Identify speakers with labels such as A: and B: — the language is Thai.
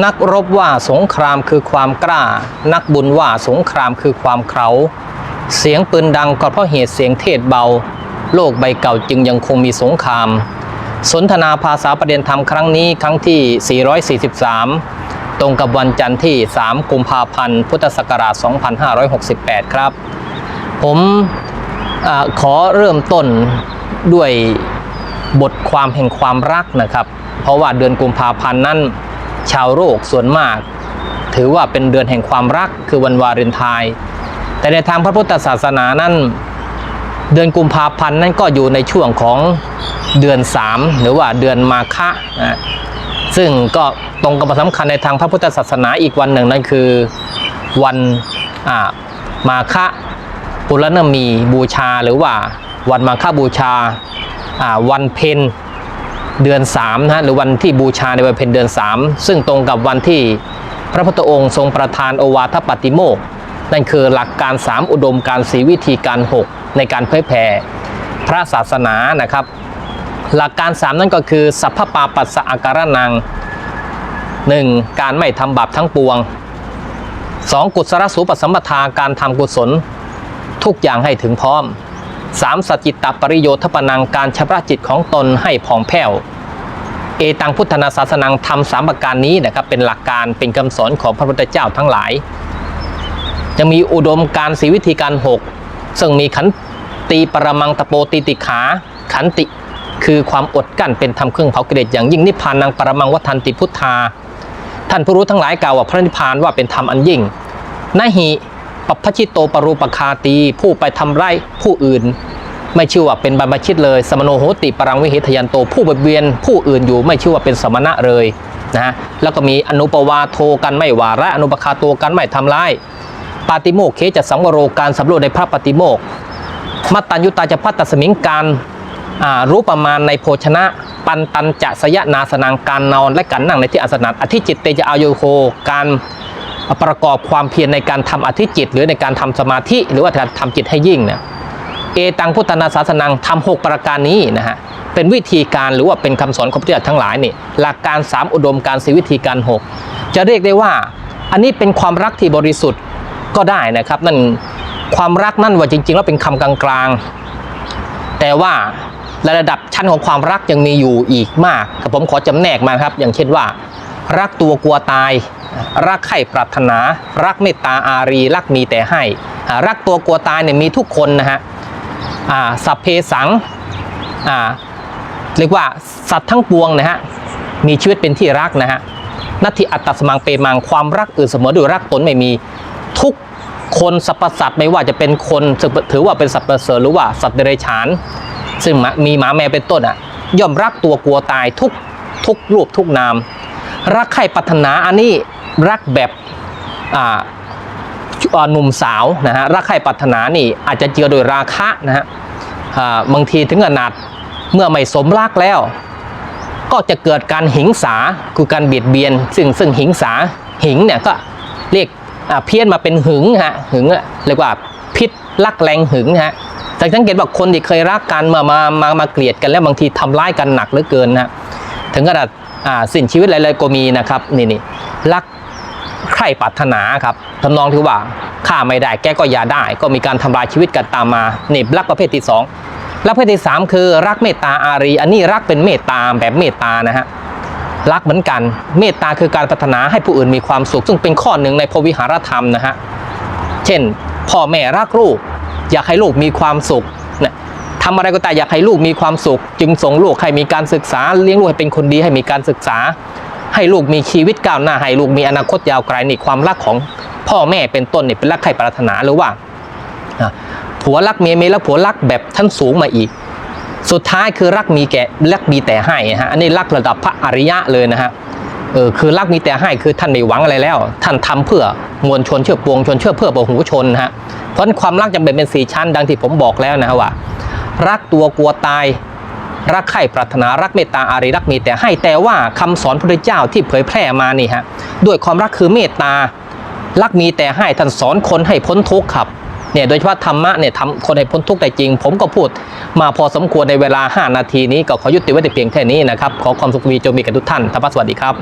A: นักรบว่าสงครามคือความกล้า นักบุญว่าสงครามคือความเขาเสียงปืนดังก็เพราะเหตุเสียงเทศเบา โลกใบเก่าจึงยังคงมีสงคราม สนทนาภาษาประเด็นธรรมครั้งนี้ครั้งที่ 443 ตรงกับวันจันทร์ที่ 3 กุมภาพันธ์ พุทธศักราช 2568 ครับ ผมอขอเริ่มต้นด้วยบทความแห่งความรักนะครับ เพราะว่าเดือนกุมภาพันธ์นั้น ชาวโลกส่วนมาก ถือว่าเป็นเดือนแห่งความรักคือวันวาเลนไทน์แต่ในทางพระพุทธศาสนานั้นเดือนกุมภาพันธ์นั้นก็อยู่ในช่วงของเดือน 3 หรือว่าเดือนมาฆะนะซึ่งก็ตรงกับวันสำคัญในทางพระพุทธศาสนาอีกวันหนึ่งนั่นคือวันอามาฆะปุรณมีบูชาหรือว่าวันมาฆบูชาอ่าวันเพ็ญ เดือน3นะฮะหรือวันที่บูชาในวันเพ็ญเดือน 3 ซึ่งตรงกับวันที่พระพุทธองค์ทรงประทานโอวาทปฏิโมกนั่นคือหลักการ 3 อุดมการสีวิธีการ 6 ในการเผยแผ่พระศาสนานะครับ หลักการ 3 นั่นก็คือสัพพปาปัสสะอาการนัง 1. การไม่ทำบาปทั้งปวง 2. กุศลสูปสัมปทาการทำกุศล ทุกอย่างให้ถึงพร้อม 3. สัจจิตตปริโยทปนังการชำระจิตของตนให้ผ่องแผ้ว เอตังพุทธนาศาสนังทำสามประการนี้นะครับเป็นหลักการเป็นคำสอนของพระพุทธเจ้าทั้งหลายยังมีอุดมการสีวิธีการ 6 ซึ่งมีขันติปรมังตะโปติติขา ขันติคือความอดกั้นเป็นธรรมเครื่องเผากิเลสอย่างยิ่งนิพพานังปรมังวัฏันติพุทธา ท่านผู้รู้ทั้งหลายกล่าวว่าพระนิพพานว่าเป็นธรรมอันยิ่งนาหิ ปัพชิตโตปรูปคาตี ผู้ไปทำไร้ผู้อื่น ไม่ชื่อว่าเป็นบรรพชิตเลย สมโนโหติปรังวิเหทยันโต ผู้เบียดเบียนผู้อื่นอยู่ไม่ชื่อว่าเป็นสมณะเลยนะแล้วก็มีอนุปวาโทกันไม่วาระอนุปคาโตกันไม่ทำร้ายปาติโมกเคจะสังวโรการสำรวจในพระปฏิโมกมัตตัญยุตาจะพัตตสมิงการรู้ประมาณในโภชนะ ปันตันจะสยนาสนางการนอนและการนั่งในที่อาสนะอธิจิตเตจะอาโยโคการ ประกอบความเพียรในการทำอธิจิต หรือในการทำสมาธิหรือว่าการทำจิตให้ยิ่งเนี่ยเอตังพุทธนาศาสนังทำหกประการนี้นะฮะเป็นวิธีการหรือว่าเป็นคำสอนของพระพุทธเจ้าทั้งหลายนี่หลักการ 3 อุดมการสีวิธีการ 6 จะเรียกได้ว่า อันนี้เป็นความรักที่บริสุทธิ์ก็ได้นะครับ นั่นความรักนั่นว่าจริง ๆ แล้วเป็นคำกลางๆ แต่ว่าระดับชั้นของความรักยังมีอยู่อีกมากผมขอจำแนกมาครับ อย่างเช่นว่า รักตัวกลัวตาย รักใคร่ปรารถนา รักเมตตาอารีรักมีแต่ให้ รักตัวกลัวตายเนี่ยมีทุกคนนะฮะสัพเพสังเรียกว่าสัตว์ทั้งปวงนะฮะมีชีวิตเป็นที่รักนะฮะนัตถิอัตตสมังเปมังความรักอื่นเสมอด้วยรักตนไม่มีทุกคนสรรพสัตว์ไม่ว่าจะเป็นคนถือว่าเป็นสัตว์ประเสริฐหรือว่าสัตว์เดรัจฉาน ซึ่งมีหมาแมวเป็นต้นอะย่อมรักตัวกลัวตายทุกทุกรูปทุกนาม รักใครปรารถนาอันนี้ รักแบบอ่าหนุ่มสาวนะฮะรักใครปรารถนานี่อาจจะเจือโดยราคะนะฮะบางทีถึงขนาดเมื่อไม่สมรักแล้ว ก็จะเกิดการหิงสาคือการเบียดเบียน ซึ่งซึ่งหิงสาหิงเนี่ยก็เรียกเพี้ยนมาเป็นหึงฮะหึงเรียกว่าพิษลักแรงหึงฮะแต่สังเกตว่าคนที่เคยรักกันมามามามาเกลียดกันแล้วบางทีทำร้ายกันหนักเหลือเกินนะถึงขนาดอ่าสิ้นชีวิตอะไรๆก็มีนะครับนี่นี่รัก ใคร่ปรารถนาครับทำนองที่ว่าฆ่าไม่ได้แกก็อย่าได้ ก็มีการทำลายชีวิตกันตามมานี่รักประเภทที่สองรักประเภทที่ 3 คือรักเมตตาอารี อันนี้รักเป็นเมตตาแบบเมตตานะฮะรักเหมือนกันเมตตาคือการปรารถนาให้ผู้อื่นมีความสุข ซึ่งเป็นข้อหนึ่งในพวิหารธรรมนะฮะเช่น พ่อแม่รักลูก อยากให้ลูกมีความสุขนี่ยทำอะไรก็ตามอยากให้ลูกมีความสุข จึงส่งลูกให้มีการศึกษาเลี้ยงลูกให้เป็นคนดีให้มีการศึกษา ให้ลูกมีชีวิตก้าวหน้าให้ลูกมีอนาคตยาวไกลนี่ความรักของพ่อแม่เป็นต้นนี่เป็นรักใครปรารถนาหรือว่าผัวรักเมียเมียรักผัวรักแบบชั้นสูงมาอีก สุดท้ายคือรักมีแก่รักมีแต่ให้ฮะอันนี้รักระดับพระอริยะเลยนะฮะเออคือรักมีแต่ให้คือท่านไม่หวังอะไรแล้ว ท่านทำเพื่อมวลชนเชื่อปวงชนเชื่อเพื่อปหูชนนะฮะเพราะความรักจำเป็นเป็นสี่ชั้นดังที่ผมบอกแล้วนะฮะว่า รักตัวกลัวตาย รักใคร่ปรารถนารักเมตตาอารีรักมีแต่ให้แต่ว่าคำสอนพระเจ้าที่เผยแพร่มานี่ฮะด้วยความรักคือเมตตารักมีแต่ให้ท่านสอนคนให้พ้นทุกข์ครับเนี่ยโดยเฉพาะธรรมะเนี่ยทำคนให้พ้นทุกข์ได้จริง ผมก็พูดมาพอสมควรในเวลา 5 นาทีนี้ก็ขอยุติไว้แต่เพียงแค่นี้นะครับ ขอความสุขวีจงมีกับทุกท่านทัพพระสวัสดีครับ